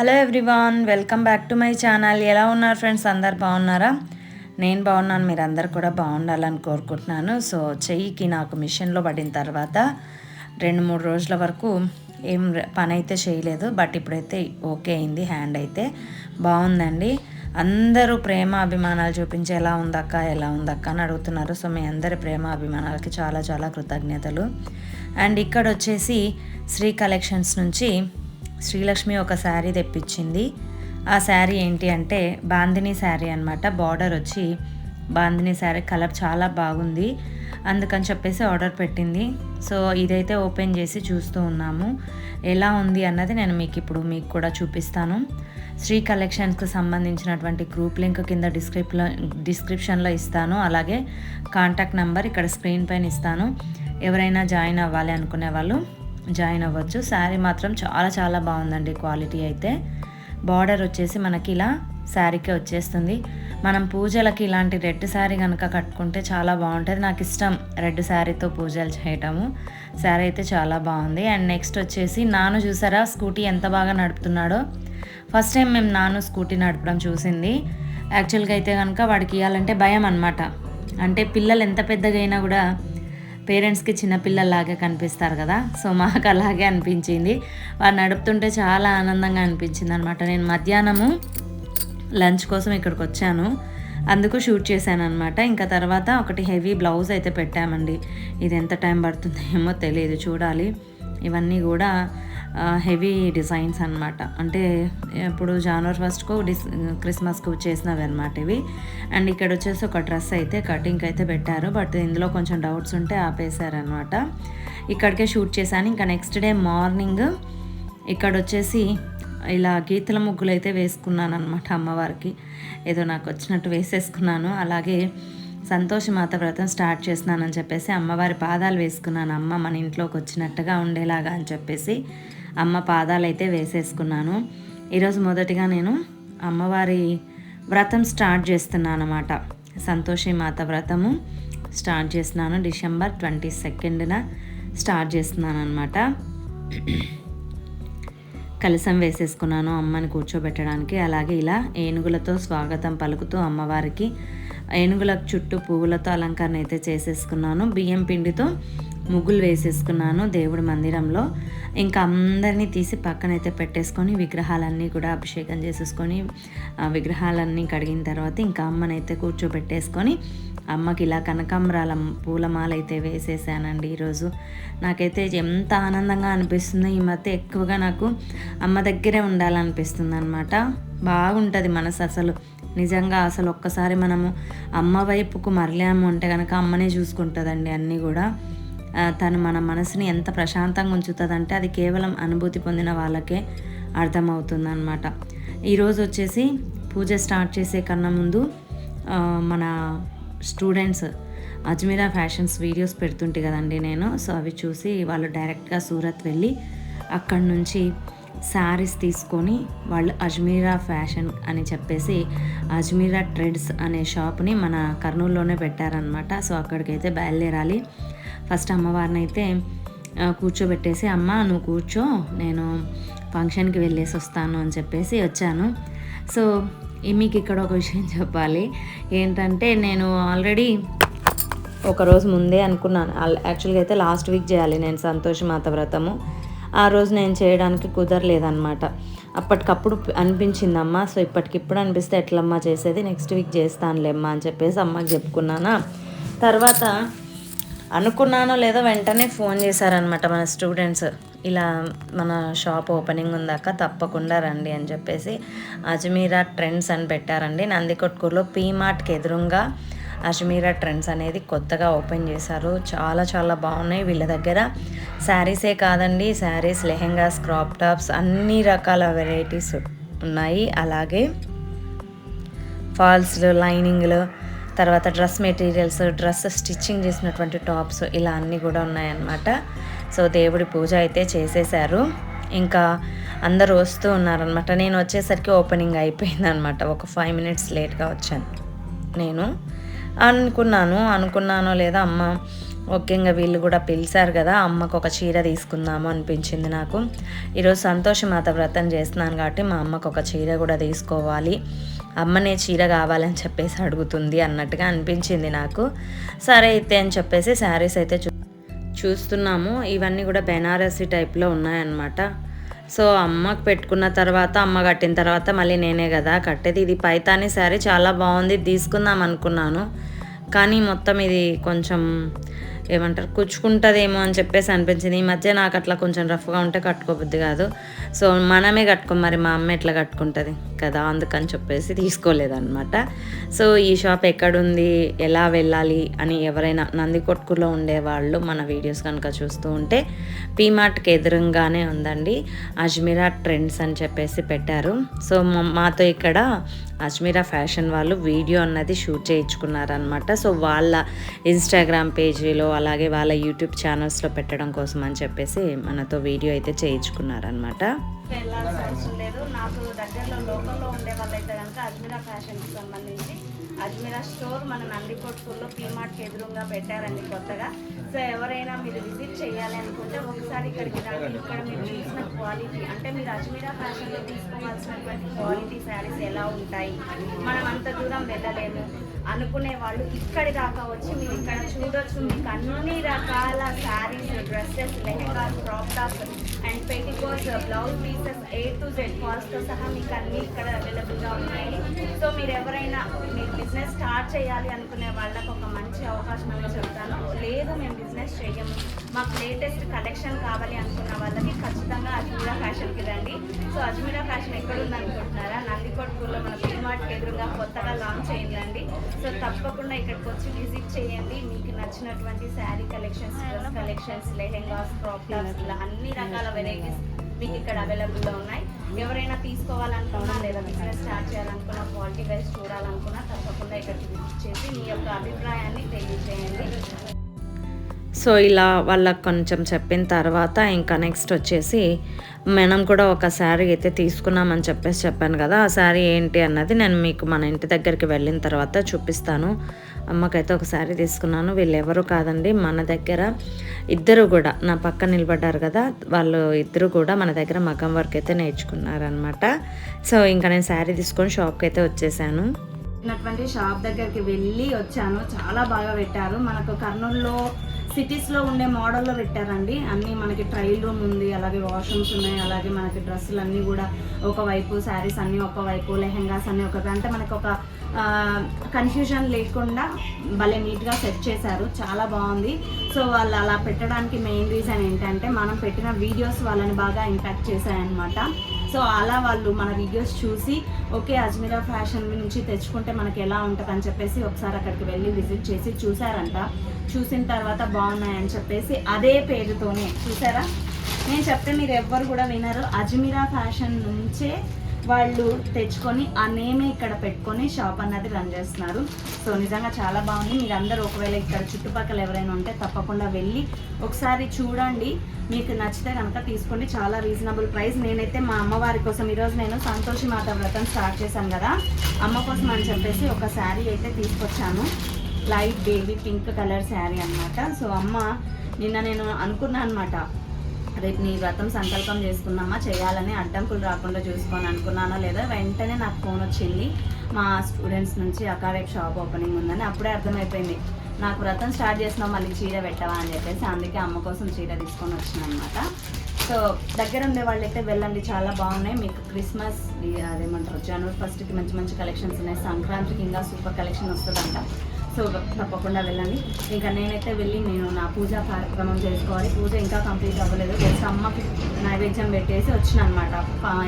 Hello everyone welcome back to my channel. ఎలా ఉన్నారు friends? అందరు బాగున్నారా? నేను బాగున్నాను మీరు అందరు కూడా బాగుండాలని కోరుకుంటున్నాను. సో చెయ్యికి నాకు మిషన్లో పడిన తర్వాత రెండు మూడు రోజుల వరకు ఏం పని అయితే చేయలేదు. బట్ ఇప్పుడైతే ఓకే అయింది హ్యాండ్ అయితే బాగుందండి. అందరూ ప్రేమ అభిమానాలు చూపించి ఎలా ఉందక్క ఎలా ఉందక్క అని అడుగుతున్నారు. సో మీ అందరి ప్రేమ అభిమానాలకి చాలా చాలా కృతజ్ఞతలు. అండ్ ఇక్కడ వచ్చేసి శ్రీ కలెక్షన్స్ నుంచి శ్రీలక్ష్మి ఒక శారీ తెప్పించింది. ఆ శారీ ఏంటి అంటే బాందిని శారీ అనమాట బార్డర్ వచ్చి బాందిని శారీ కలర్ చాలా బాగుంది. అందుకని చెప్పేసి ఆర్డర్ పెట్టింది. సో ఇదైతే ఓపెన్ చేసి చూస్తూ ఉన్నాము. ఎలా ఉంది అన్నది నేను మీకు ఇప్పుడు మీకు కూడా చూపిస్తాను. శ్రీ కలెక్షన్స్కి సంబంధించినటువంటి గ్రూప్ లింక్ కింద డిస్క్రిప్లో డిస్క్రిప్షన్లో ఇస్తాను. అలాగే కాంటాక్ట్ నెంబర్ ఇక్కడ స్క్రీన్ పైన ఇస్తాను. ఎవరైనా జాయిన్ అవ్వాలి అనుకునే వాళ్ళు జాయిన్ అవ్వచ్చు. శారీ మాత్రం చాలా చాలా బాగుందండి క్వాలిటీ అయితే. బార్డర్ వచ్చేసి మనకి ఇలా శారీకే వచ్చేస్తుంది. మనం పూజలకి ఇలాంటి రెడ్ శారీ కనుక కట్టుకుంటే చాలా బాగుంటుంది. నాకు ఇష్టం రెడ్ శారీతో పూజలు చేయటము. శారీ అయితే చాలా బాగుంది. అండ్ నెక్స్ట్ వచ్చేసి నాను చూసారా? స్కూటీ ఎంత బాగా నడుపుతున్నాడో. ఫస్ట్ టైం మేము నాను స్కూటీ నడపడం చూసింది. యాక్చువల్గా అయితే కనుక వాడికి ఇవ్వాలంటే భయం అనమాట అంటే పిల్లలు ఎంత పెద్దగా అయినా కూడా పేరెంట్స్కి చిన్నపిల్లలాగా కనిపిస్తారు కదా. సో మాకు అలాగే అనిపించింది. వారు నడుపుతుంటే చాలా ఆనందంగా అనిపించింది అనమాట నేను మధ్యాహ్నము లంచ్ కోసం ఇక్కడికి వచ్చాను అందుకు షూట్ చేశాను అనమాట ఇంకా తర్వాత ఒకటి హెవీ బ్లౌజ్ అయితే పెట్టామండి. ఇది ఎంత టైం పడుతుందో ఏమో తెలియదు. చూడాలి. ఇవన్నీ కూడా హెవీ డిజైన్స్ అనమాట అంటే ఇప్పుడు జనవరి ఫస్ట్కు డిస్ క్రిస్మస్కు చేసినవి అనమాట ఇవి. అండ్ ఇక్కడ వచ్చేసి ఒక డ్రెస్ అయితే కటింగ్ అయితే పెట్టారు. బట్ ఇందులో కొంచెం డౌట్స్ ఉంటే ఆపేశారనమాట ఇక్కడికే షూట్ చేశాను. ఇంకా నెక్స్ట్ డే మార్నింగ్ ఇక్కడ వచ్చేసి ఇలా గీతల ముగ్గులు అయితే వేసుకున్నాను అనమాట అమ్మవారికి. ఏదో నాకు వచ్చినట్టు వేసేసుకున్నాను. అలాగే సంతోషమాత వ్రతం స్టార్ట్ చేస్తున్నానని చెప్పేసి అమ్మవారి పాదాలు వేసుకున్నాను. అమ్మ మన ఇంట్లోకి వచ్చినట్టుగా ఉండేలాగా అని చెప్పేసి. అమ్మ పాదాలు అయితే వేసేసుకున్నాను. ఈరోజు మొదటిగా నేను అమ్మవారి వ్రతం స్టార్ట్ చేస్తున్నాను అనమాట సంతోషి మాత వ్రతము స్టార్ట్ చేస్తున్నాను. డిసెంబర్ ట్వంటీ సెకండ్న స్టార్ట్ చేస్తున్నాను అనమాట కలసం వేసేసుకున్నాను అమ్మని కూర్చోబెట్టడానికి. అలాగే ఇలా ఏనుగులతో స్వాగతం పలుకుతూ అమ్మవారికి ఏనుగుల చుట్టూ పువ్వులతో అలంకరణ అయితే చేసేసుకున్నాను. బియ్యం పిండితో ముగ్గులు వేసేసుకున్నాను దేవుడి మందిరంలో. ఇంకా అందరినీ తీసి పక్కనైతే పెట్టేసుకొని విగ్రహాలన్నీ కూడా అభిషేకం చేసేసుకొని విగ్రహాలన్నీ కడిగిన తర్వాత ఇంకా అమ్మనైతే కూర్చోబెట్టేసుకొని అమ్మకి ఇలా కనకాంబరాల పూలమాల అయితే వేసేసానండి ఈరోజు. నాకైతే ఎంత ఆనందంగా అనిపిస్తుందో ఈ మధ్య ఎక్కువగా నాకు అమ్మ దగ్గరే ఉండాలనిపిస్తుంది అనమాట బాగుంటుంది మనసు అసలు. నిజంగా అసలు ఒక్కసారి మనము అమ్మ వైపుకు మరలాము అంటే కనుక అమ్మనే చూసుకుంటుందండి అన్నీ కూడా. తను మన మనసుని ఎంత ప్రశాంతంగా ఉంచుతుందంటే అది కేవలం అనుభూతి పొందిన వాళ్ళకే అర్థమవుతుంది అనమాట ఈరోజు వచ్చేసి పూజ స్టార్ట్ చేసే కన్నా ముందు మన స్టూడెంట్స్ అజ్మీరా ఫ్యాషన్స్ వీడియోస్ పెడుతుంటే కదండి నేను. సో అవి చూసి వాళ్ళు డైరెక్ట్గా సూరత్ వెళ్ళి అక్కడి నుంచి శారీస్ తీసుకొని వాళ్ళు అజ్మీరా ఫ్యాషన్ అని చెప్పేసి అజ్మీరా ట్రెడ్స్ అనే షాప్ని మన కర్నూలులోనే పెట్టారనమాట సో అక్కడికైతే బయలుదేరాలి. ఫస్ట్ అమ్మవారిని అయితే కూర్చోబెట్టేసి అమ్మ నువ్వు కూర్చో నేను ఫంక్షన్కి వెళ్ళేసి వస్తాను అని చెప్పేసి వచ్చాను. సో మీకు ఇక్కడ ఒక విషయం చెప్పాలి. ఏంటంటే నేను ఆల్రెడీ ఒక రోజు ముందే అనుకున్నాను. యాక్చువల్గా అయితే లాస్ట్ వీక్ చేయాలి నేను సంతోష మాత వ్రతము. ఆ రోజు నేను చేయడానికి కుదరలేదన్నమాట. అప్పటికప్పుడు అనిపించిందమ్మా. సో ఇప్పటికిప్పుడు అనిపిస్తే ఎట్లమ్మా చేసేది? నెక్స్ట్ వీక్ చేస్తానులేమ్మా అని చెప్పేసి అమ్మకి చెప్పుకున్నానా. తర్వాత అనుకున్నానో లేదో వెంటనే ఫోన్ చేశారనమాట మన స్టూడెంట్స్. ఇలా మన షాప్ ఓపెనింగ్ ఉందాక తప్పకుండా రండి అని చెప్పేసి అజ్మీరా ట్రెండ్స్ అని పెట్టారండి. నందికొట్కూరులో పీ మార్ట్కి ఎదురుగా అజ్మీరా ట్రెండ్స్ అనేది కొత్తగా ఓపెన్ చేశారు. చాలా చాలా బాగున్నాయి. వీళ్ళ దగ్గర శారీసే కాదండి శారీస్ లెహెంగాస్ క్రాప్ టాప్స్ అన్ని రకాల వెరైటీస్ ఉన్నాయి. అలాగే ఫాల్స్లు లైనింగ్లు తర్వాత డ్రెస్ మెటీరియల్స్ డ్రెస్ స్టిచ్చింగ్ చేసినటువంటి టాప్స్ ఇలా అన్నీ కూడా ఉన్నాయన్నమాట. సో దేవుడి పూజ అయితే చేసేసారు ఇంకా అందరూ వస్తూ ఉన్నారనమాట నేను వచ్చేసరికి ఓపెనింగ్ అయిపోయిందనమాట ఒక ఫైవ్ మినిట్స్ లేట్గా వచ్చాను నేను. అనుకున్నాను అనుకున్నానో లేదా అమ్మ ఓకే ఇంకా వీళ్ళు కూడా పిలిచారు కదా అమ్మకు ఒక చీర తీసుకుందాము అనిపించింది నాకు. ఈరోజు సంతోషమాత వ్రతం చేస్తున్నాను కాబట్టి మా అమ్మకు ఒక చీర కూడా తీసుకోవాలి. అమ్మనే చీర కావాలని చెప్పేసి అడుగుతుంది అన్నట్టుగా అనిపించింది నాకు. సరే అయితే అని చెప్పేసి శారీస్ అయితే చూ చూస్తున్నాము. ఇవన్నీ కూడా బెనారసీ టైప్లో ఉన్నాయన్నమాట. సో అమ్మకు పెట్టుకున్న తర్వాత అమ్మ కట్టిన తర్వాత మళ్ళీ నేనే కదా కట్టేది. ఇది పైతాని శారీ చాలా బాగుంది తీసుకుందాం అనుకున్నాను. కానీ మొత్తం ఇది కొంచెం ఏమంటారు కుచ్చుకుంటుందేమో అని చెప్పేసి అనిపించింది. ఈ మధ్య నాకు అట్లా కొంచెం రఫ్గా ఉంటే కట్టుకోబుద్ది కాదు. సో మనమే కట్టుకో మరి మా అమ్మ ఎట్లా కట్టుకుంటుంది కదా అందుకని చెప్పేసి తీసుకోలేదన్నమాట. సో ఈ షాప్ ఎక్కడుంది ఎలా వెళ్ళాలి అని ఎవరైనా నందికొట్కులో ఉండేవాళ్ళు మన వీడియోస్ కనుక చూస్తూ ఉంటే పీమార్ట్కి ఎదురుగానే ఉందండి. అజ్మీరా ట్రెండ్స్ అని చెప్పేసి పెట్టారు. సో మాతో ఇక్కడ అజ్మీరా ఫ్యాషన్ వాళ్ళు వీడియో అన్నది షూట్ చేయించుకున్నారనమాట సో వాళ్ళ ఇన్స్టాగ్రామ్ పేజీలో అలాగే వాళ్ళ యూట్యూబ్ ఛానల్స్లో పెట్టడం కోసం అని చెప్పేసి మనతో వీడియో అయితే చేయించుకున్నారనమాట వెళ్ళాల్సిన అవసరం లేదు. నాకు దగ్గరలో లోకల్లో ఉండే వాళ్ళైతే కనుక అజ్మీరా ఫ్యాషన్కి సంబంధించి అజ్మీరా స్టోర్ మన నందికొట్కూరులో పీమార్ట్కి ఎదురుగా పెట్టారండి కొత్తగా. సో ఎవరైనా మీరు విజిట్ చేయాలి అనుకుంటే ఒకసారి ఇక్కడికి రండి. ఇక్కడ మీరు చూసిన క్వాలిటీ అంటే మీరు అజ్మీరా ఫ్యాషన్లో తీసుకోవాల్సినటువంటి క్వాలిటీ శారీస్ ఎలా ఉంటాయి? మనం అంత దూరం వెళ్ళలేము. అనుకునే వాళ్ళు ఇక్కడి దాకా వచ్చి మీరు ఇక్కడ చూడొచ్చు. మీకు అన్ని రకాల saris dresses lehengas crop tops and petticoats blouse pieces A to Z కాస్ట్తో సహా మీకు అన్ని ఇక్కడ అవైలబుల్గా ఉన్నాయి. సో మీరు ఎవరైనా మీరు బిజినెస్ స్టార్ట్ చేయాలి అనుకునే వాళ్ళకు ఒక మంచి అవకాశం అని చెప్తాను. లేదు మేము బిజినెస్ చేయము మాకు లేటెస్ట్ కలెక్షన్ కావాలి అనుకున్న వాళ్ళకి ఖచ్చితంగా అది కూడా సో అజ్మీరా ఫ్యాషన్ ఎక్కడ ఉందనుకుంటున్నారా నందికొట్కూరులో మన పీమార్ట్కి ఎదురుగా కొత్తగా లాంచ్ అయిందండి. సో తప్పకుండా ఇక్కడికి వచ్చి విజిట్ చేయండి. మీకు నచ్చినటువంటి sari collections dress collections lehengas crop tops ఇలా అన్ని రకాల వెరైటీస్ మీకు ఇక్కడ అవైలబుల్గా ఉన్నాయి. ఎవరైనా తీసుకోవాలనుకున్నా లేదా బిజినెస్ స్టార్ట్ చేయాలనుకున్నా క్వాలిటీ వైజ్ చూడాలనుకున్నా తప్పకుండా ఇక్కడికి విజిట్ చేసి మీ యొక్క అభిప్రాయాన్ని తెలియజేయండి. సో ఇలా వాళ్ళకి కొంచెం చెప్పిన తర్వాత ఇంకా నెక్స్ట్ వచ్చేసి మనం కూడా ఒక శారీ అయితే తీసుకున్నామని చెప్పేసి చెప్పాను కదా ఆ శారీ ఏంటి అన్నది నేను మీకు మన ఇంటి దగ్గరికి వెళ్ళిన తర్వాత చూపిస్తాను. అమ్మకైతే ఒక శారీ తీసుకున్నాను వీళ్ళెవరు కాదండి మన దగ్గర ఇద్దరు కూడా నా పక్క నిలబడ్డారు కదా వాళ్ళు ఇద్దరు కూడా మన దగ్గర మగం వర్క్ అయితే నేర్చుకున్నారనమాట సో ఇంకా నేను శారీ తీసుకొని షాప్కి అయితే వచ్చేసాను. ఉన్నటువంటి షాప్ దగ్గరికి వెళ్ళి వచ్చాను చాలా బాగా పెట్టారు. మనకు కర్నూలులో సిటీస్లో ఉండే మోడల్లో పెట్టారండి. అన్నీ మనకి ట్రయల్ రూమ్ ఉంది అలాగే వాష్రూమ్స్ ఉన్నాయి అలాగే మనకి డ్రెస్సులు అన్నీ కూడా ఒకవైపు శారీస్ అన్నీ ఒకవైపు లెహెంగాస్ అన్నీ ఒక అంటే మనకు ఒక కన్ఫ్యూజన్ లేకుండా భలే నీట్గా సెట్ చేశారు. చాలా బాగుంది. సో వాళ్ళు అలా పెట్టడానికి మెయిన్ రీజన్ ఏంటంటే మనం పెట్టిన వీడియోస్ వాళ్ళని బాగా ఇంపాక్ట్ చేశాయన్నమాట. సో అలా వాళ్ళు మన వీడియోస్ చూసి ఓకే అజ్మీరా ఫ్యాషన్ నుంచి తెచ్చుకుంటే మనకి ఎలా ఉంటుంది అని చెప్పేసి ఒకసారి అక్కడికి వెళ్ళి విజిట్ చేసి చూసారంట చూసిన తర్వాత బాగున్నాయని చెప్పేసి అదే పేరుతోనే చూసారా? నేను చెప్తే మీరు ఎవ్వరు కూడా వినరు. అజ్మీరా ఫ్యాషన్ నుంచే వాళ్ళు తెచ్చుకొని ఆ నేమే ఇక్కడ పెట్టుకొని షాప్ అన్నది రన్ చేస్తున్నారు. సో నిజంగా చాలా బాగుంది. మీరు అందరూ ఒకవేళ ఇక్కడ చుట్టుపక్కల ఎవరైనా ఉంటే తప్పకుండా వెళ్ళి ఒకసారి చూడండి. మీకు నచ్చితే కనుక తీసుకోండి. చాలా రీజనబుల్ ప్రైస్ నేనైతే మా అమ్మవారి కోసం ఈరోజు నేను సంతోషి మాత వ్రతం స్టార్ట్ చేశాను కదా. అమ్మ కోసం అని చెప్పేసి ఒక శారీ అయితే తీసుకొచ్చాను. Light baby pink colour sari అన్నమాట. సో అమ్మ నిన్న నేను అనుకున్నాను అనమాట రేపు నీ వ్రతం సంకల్పం చేసుకున్నామా చేయాలని అడ్డంకులు రాకుండా చూసుకొని అనుకున్నానో లేదా? వెంటనే నాకు ఫోన్ వచ్చింది. మా స్టూడెంట్స్ నుంచి అక్క రేపు షాప్ ఓపెనింగ్ ఉందని. అప్పుడే అర్థమైపోయింది. నాకు వ్రతం స్టార్ట్ చేసినా మళ్ళీ చీర పెట్టవా? అని చెప్పేసి అందుకే అమ్మ కోసం చీర తీసుకొని వచ్చిన అనమాట సో దగ్గర ఉండే వాళ్ళైతే వెళ్ళండి. చాలా బాగున్నాయి. మీకు క్రిస్మస్ అదేమంటారు? జనవరి ఫస్ట్కి మంచి మంచి కలెక్షన్స్ ఉన్నాయి. సంక్రాంతికి ఇంకా సూపర్ కలెక్షన్ వస్తుందంట. సో తప్పకుండా వెళ్ళండి. ఇంకా నేనైతే వెళ్ళి నేను నా పూజ కార్యక్రమం చేసుకోవాలి. పూజ ఇంకా కంప్లీట్ అవ్వలేదు. జస్ట్ అమ్మకి నైవేద్యం పెట్టేసి వచ్చిన అనమాట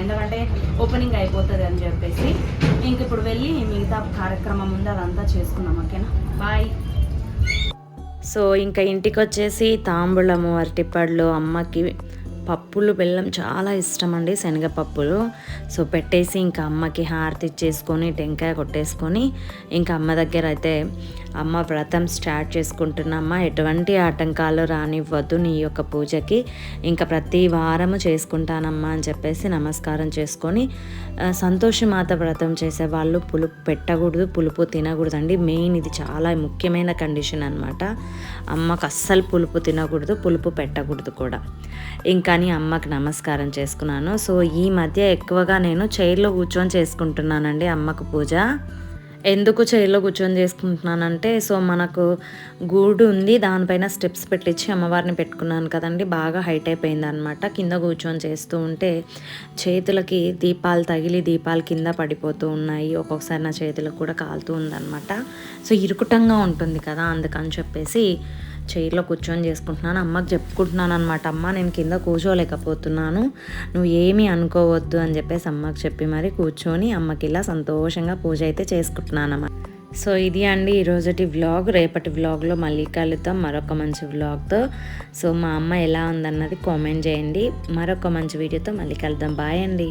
ఎందుకంటే ఓపెనింగ్ అయిపోతుంది అని చెప్పేసి. ఇంక ఇప్పుడు వెళ్ళి మిగతా కార్యక్రమం ఉంది అదంతా చేసుకుందాం ఓకేనా? బాయ్. సో ఇంకా ఇంటికి వచ్చేసి తాంబూలము అరటిపళ్ళు అమ్మకి పప్పులు బెల్లం చాలా ఇష్టం అండి శనగపప్పులు. సో పెట్టేసి ఇంకా అమ్మకి హారతి ఇచ్చేసుకొని టెంకాయ కొట్టేసుకొని ఇంకా అమ్మ దగ్గర అయితే అమ్మ వ్రతం స్టార్ట్ చేసుకుంటున్నమ్మ ఎటువంటి ఆటంకాలు రానివ్వద్దు నీ యొక్క పూజకి. ఇంకా ప్రతి వారము చేసుకుంటానమ్మా అని చెప్పేసి నమస్కారం చేసుకొని సంతోషమాత వ్రతం చేసే వాళ్ళు పులుపు పెట్టకూడదు పులుపు తినకూడదు అండి మెయిన్ ఇది చాలా ముఖ్యమైన కండిషన్ అనమాట అమ్మకు అస్సలు పులుపు తినకూడదు పులుపు పెట్టకూడదు కూడా. ఇంకా కానీ అమ్మకి నమస్కారం చేసుకున్నాను. సో ఈ మధ్య ఎక్కువగా నేను చైర్లో కూర్చొని చేసుకుంటున్నానండి అమ్మకు పూజ. ఎందుకు చైర్లో కూర్చొని చేసుకుంటున్నానంటే సో మనకు గూడు ఉంది. దానిపైన స్టెప్స్ పెట్టించి అమ్మవారిని పెట్టుకున్నాను కదండి. బాగా హైట్ అయిపోయింది అనమాట కింద కూర్చొని చేస్తూ ఉంటే చేతులకి దీపాలు తగిలి దీపాలు కింద పడిపోతూ ఉన్నాయి. ఒక్కొక్కసారి నా చేతులకు కూడా కాలుతూ ఉందన్నమాట. సో ఇరుకుటంగా ఉంటుంది కదా అందుకని చెప్పేసి చైర్లో కూర్చొని చేసుకుంటున్నాను. అమ్మకి చెప్పుకుంటున్నాను అనమాట అమ్మ నేను కింద కూర్చోలేకపోతున్నాను. నువ్వు ఏమీ అనుకోవద్దు అని చెప్పేసి అమ్మకి చెప్పి మరి కూర్చొని అమ్మకి ఇలా సంతోషంగా పూజ అయితే చేసుకుంటున్నాను అమ్మ. సో ఇది అండి ఈరోజటి వ్లాగ్. రేపటి వ్లాగ్లో మళ్ళీ కలుద్దాం. మరొక మంచి వ్లాగ్తో. సో మా అమ్మ ఎలా ఉందన్నది కామెంట్ చేయండి. మరొక మంచి వీడియోతో మళ్ళీ కలుద్దాం. బాయ్ అండి.